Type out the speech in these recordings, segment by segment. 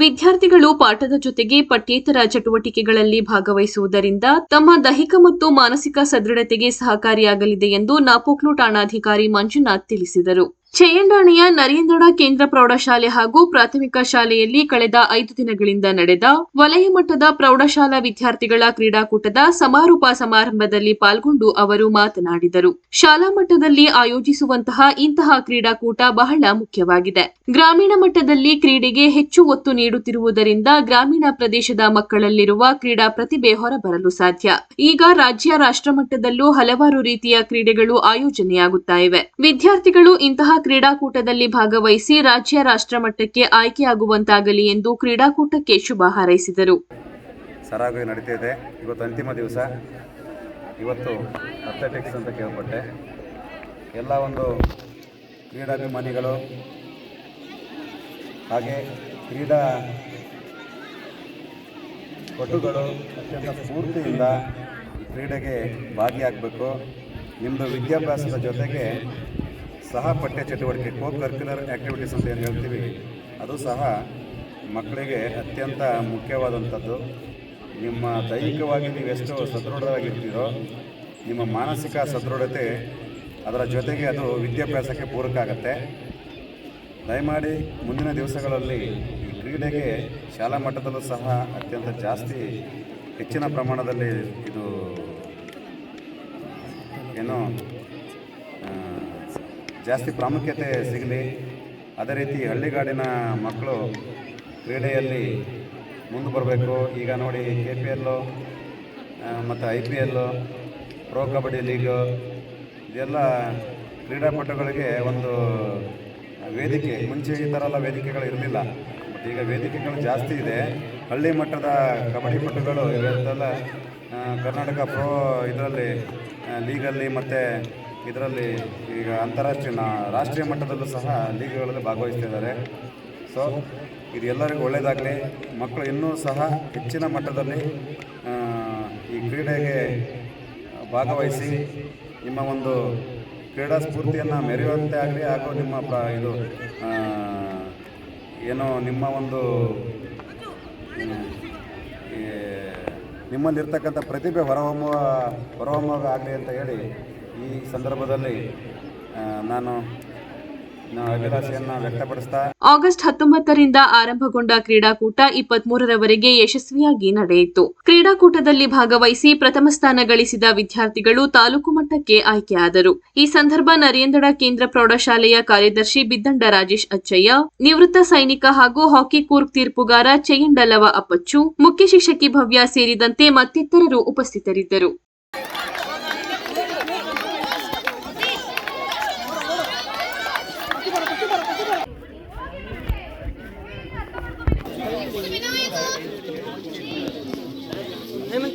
ವಿದ್ಯಾರ್ಥಿಗಳು ಪಾಠದ ಜೊತೆಗೆ ಪಠ್ಯೇತರ ಚಟುವಟಿಕೆಗಳಲ್ಲಿ ಭಾಗವಹಿಸುವುದರಿಂದ ತಮ್ಮ ದೈಹಿಕ ಮತ್ತು ಮಾನಸಿಕ ಸದೃಢತೆಗೆ ಸಹಕಾರಿಯಾಗಲಿದೆ ಎಂದು ನಾಪೋಕ್ಲು ಠಾಣಾಧಿಕಾರಿ ಮಂಜುನಾಥ್ ತಿಳಿಸಿದರು. ಚೆಯಂಡಾಣೆಯ ನರೇಂದ್ರ ಕೇಂದ್ರ ಪ್ರೌಢಶಾಲೆ ಹಾಗೂ ಪ್ರಾಥಮಿಕ ಶಾಲೆಯಲ್ಲಿ ಕಳೆದ ಐದು ದಿನಗಳಿಂದ ನಡೆದ ವಲಯ ಮಟ್ಟದ ಪ್ರೌಢಶಾಲಾ ವಿದ್ಯಾರ್ಥಿಗಳ ಕ್ರೀಡಾಕೂಟದ ಸಮಾರೋಪ ಸಮಾರಂಭದಲ್ಲಿ ಪಾಲ್ಗೊಂಡು ಅವರು ಮಾತನಾಡಿದರು. ಶಾಲಾ ಮಟ್ಟದಲ್ಲಿ ಆಯೋಜಿಸುವಂತಹ ಇಂತಹ ಕ್ರೀಡಾಕೂಟ ಬಹಳ ಮುಖ್ಯವಾಗಿದೆ. ಗ್ರಾಮೀಣ ಮಟ್ಟದಲ್ಲಿ ಕ್ರೀಡೆಗೆ ಹೆಚ್ಚು ಒತ್ತು ನೀಡುತ್ತಿರುವುದರಿಂದ ಗ್ರಾಮೀಣ ಪ್ರದೇಶದ ಮಕ್ಕಳಲ್ಲಿರುವ ಕ್ರೀಡಾ ಪ್ರತಿಭೆ ಹೊರಬರಲು ಸಾಧ್ಯ. ಈಗ ರಾಜ್ಯ ರಾಷ್ಟ್ರಮಟ್ಟದಲ್ಲೂ ಹಲವಾರು ರೀತಿಯ ಕ್ರೀಡೆಗಳು ಆಯೋಜನೆಯಾಗುತ್ತಾ ಇವೆ. ವಿದ್ಯಾರ್ಥಿಗಳು ಇಂತಹ ಕ್ರೀಡಾಕೂಟದಲ್ಲಿ ಭಾಗವಹಿಸಿ ರಾಜ್ಯ ರಾಷ್ಟ್ರ ಮಟ್ಟಕ್ಕೆ ಆಯ್ಕೆಯಾಗುವಂತಾಗಲಿ ಎಂದು ಕ್ರೀಡಾಕೂಟಕ್ಕೆ ಶುಭ ಹಾರೈಸಿದರು. ಸರಾಗವಾಗಿ ಇದೆ ಇವತ್ತು ಅಂತಿಮ ದಿವಸ. ಇವತ್ತು ಅಥ್ಲೆಟಿಕ್ಸ್ ಅಂತ ಕೇಳ್ಪಟ್ಟೆ. ಎಲ್ಲ ಒಂದು ಕ್ರೀಡಾಭಿಮಾನಿಗಳು ಹಾಗೆ ಕ್ರೀಡಾ ಪಟುಗಳು ಅತ್ಯಂತ ಸ್ಫೂರ್ತಿಯಿಂದ ಕ್ರೀಡೆಗೆ ಭಾಗಿಯಾಗಬೇಕು. ನಿಮ್ಮದು ವಿದ್ಯಾಭ್ಯಾಸದ ಜೊತೆಗೆ ಸಹ ಪಠ್ಯ ಚಟುವಟಿಕೆ ಕೋ ಕರ್ಕ್ಯುಲರ್ ಆ್ಯಕ್ಟಿವಿಟೀಸ್ ಅಂತ ಏನು ಹೇಳ್ತೀವಿ, ಅದು ಸಹ ಮಕ್ಕಳಿಗೆ ಅತ್ಯಂತ ಮುಖ್ಯವಾದಂಥದ್ದು. ನಿಮ್ಮ ದೈಹಿಕವಾಗಿ ನೀವೆಷ್ಟು ಸದೃಢರಾಗಿರ್ತೀರೋ, ನಿಮ್ಮ ಮಾನಸಿಕ ಸದೃಢತೆ ಅದರ ಜೊತೆಗೆ ಅದು ವಿದ್ಯಾಭ್ಯಾಸಕ್ಕೆ ಪೂರಕ ಆಗುತ್ತೆ. ದಯಮಾಡಿ ಮುಂದಿನ ದಿವಸಗಳಲ್ಲಿ ಈ ಕ್ರೀಡೆಗೆ ಶಾಲಾ ಮಟ್ಟದಲ್ಲೂ ಸಹ ಅತ್ಯಂತ ಜಾಸ್ತಿ ಹೆಚ್ಚಿನ ಪ್ರಮಾಣದಲ್ಲಿ ಇದು, ಏನು ಜಾಸ್ತಿ ಪ್ರಾಮುಖ್ಯತೆ ಸಿಗಲಿ. ಅದೇ ರೀತಿ ಹಳ್ಳಿಗಾಡಿನ ಮಕ್ಕಳು ಕ್ರೀಡೆಯಲ್ಲಿ ಮುಂದೆ ಬರಬೇಕು. ಈಗ ನೋಡಿ ಕೆ ಪಿ ಎಲ್ಲು ಮತ್ತು I P L pro kabaddi league ಇದೆಲ್ಲ ಕ್ರೀಡಾಪಟುಗಳಿಗೆ ಒಂದು ವೇದಿಕೆ. ಮುಂಚೆ ಈ ಥರ ಎಲ್ಲ ವೇದಿಕೆಗಳು ಇರಲಿಲ್ಲ. ಬಟ್ ಈಗ ವೇದಿಕೆಗಳು ಜಾಸ್ತಿ ಇದೆ. ಹಳ್ಳಿ ಮಟ್ಟದ ಕಬಡ್ಡಿ ಪಟುಗಳು ಇವತ್ತೆಲ್ಲ ಕರ್ನಾಟಕ ಪ್ರೋ ಇದರಲ್ಲಿ ಲೀಗಲ್ಲಿ ಮತ್ತು ಇದರಲ್ಲಿ ಈಗ ಅಂತಾರಾಷ್ಟ್ರೀಯ ರಾಷ್ಟ್ರೀಯ ಮಟ್ಟದಲ್ಲೂ ಸಹ ಲೀಗ್ಗಳಲ್ಲಿ ಭಾಗವಹಿಸ್ತಿದ್ದಾರೆ. ಸೊ ಇದು ಎಲ್ಲರಿಗೂ ಒಳ್ಳೆಯದಾಗಲಿ ಮಕ್ಕಳು ಇನ್ನೂ ಸಹ ಹೆಚ್ಚಿನ ಮಟ್ಟದಲ್ಲಿ ಈ ಕ್ರೀಡೆಗೆ ಭಾಗವಹಿಸಿ ನಿಮ್ಮ ಒಂದು ಕ್ರೀಡಾ ಸ್ಫೂರ್ತಿಯನ್ನು ಮೆರೆಯುವಂತೆ ಆಗಲಿ ಹಾಗೂ ನಿಮ್ಮ ಇದು ಏನು ನಿಮ್ಮ ಒಂದು ನಿಮ್ಮಲ್ಲಿರ್ತಕ್ಕಂಥ ಪ್ರತಿಭೆ ಹೊರಹೊಮ್ಮುವ ಹೊರಹೊಮ್ಮುವಾಗ ಆಗಲಿ ಅಂತ ಹೇಳಿ ಈ ಸಂದರ್ಭದಲ್ಲಿ ನಾನು ಆಗಸ್ಟ್ ಹತ್ತೊಂಬತ್ತರಿಂದ ಆರಂಭಗೊಂಡ ಕ್ರೀಡಾಕೂಟ ಇಪ್ಪತ್ಮೂರರವರೆಗೆ ಯಶಸ್ವಿಯಾಗಿ ನಡೆಯಿತು. ಕ್ರೀಡಾಕೂಟದಲ್ಲಿ ಭಾಗವಹಿಸಿ ಪ್ರಥಮ ಸ್ಥಾನ ಗಳಿಸಿದ ವಿದ್ಯಾರ್ಥಿಗಳು ತಾಲೂಕು ಮಟ್ಟಕ್ಕೆ ಆಯ್ಕೆಯಾದರು. ಈ ಸಂದರ್ಭ ನರೇಂದ್ರ ಕೇಂದ್ರ ಪ್ರೌಢಶಾಲೆಯ ಕಾರ್ಯದರ್ಶಿ ಬಿದ್ದಂಡ ರಾಜೇಶ್ ಅಚ್ಚಯ್ಯ, ನಿವೃತ್ತ ಸೈನಿಕ ಹಾಗೂ ಹಾಕಿ ಕೂರ್ಗ್ ತೀರ್ಪುಗಾರ ಚೆಯ್ಯಂಡಲವ ಅಪ್ಪಚ್ಚು, ಮುಖ್ಯ ಶಿಕ್ಷಕಿ ಭವ್ಯ ಸೇರಿದಂತೆ ಮತ್ತಿತರರು ಉಪಸ್ಥಿತರಿದ್ದರು.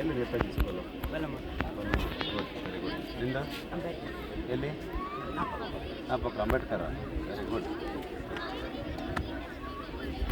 ಎಲ್ಲಿ ನೇತಾಜಿ ಸ್ಕೂಲು ವೆರಿ ಗುಡ್ನಿಂದ? ಎಲ್ಲಿ? ನಾಪಕ್ಕ ಅಂಬೇಡ್ಕರ? ವೆರಿ ಗುಡ್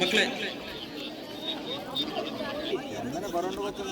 ಮಕ್ಕಳೇ ಆಚೆ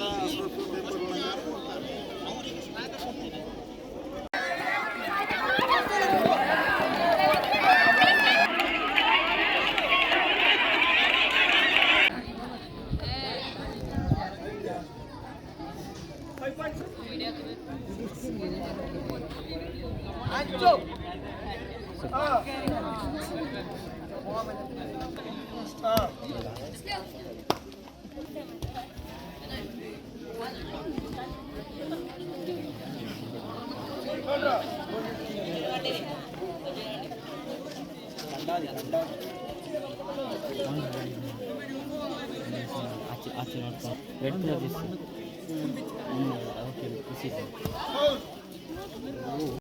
ಆಚೆ ನೋಡ್ತಾ ರೆಡ್ ಕಲರ್ ಓಕೆ ಖುಷಿ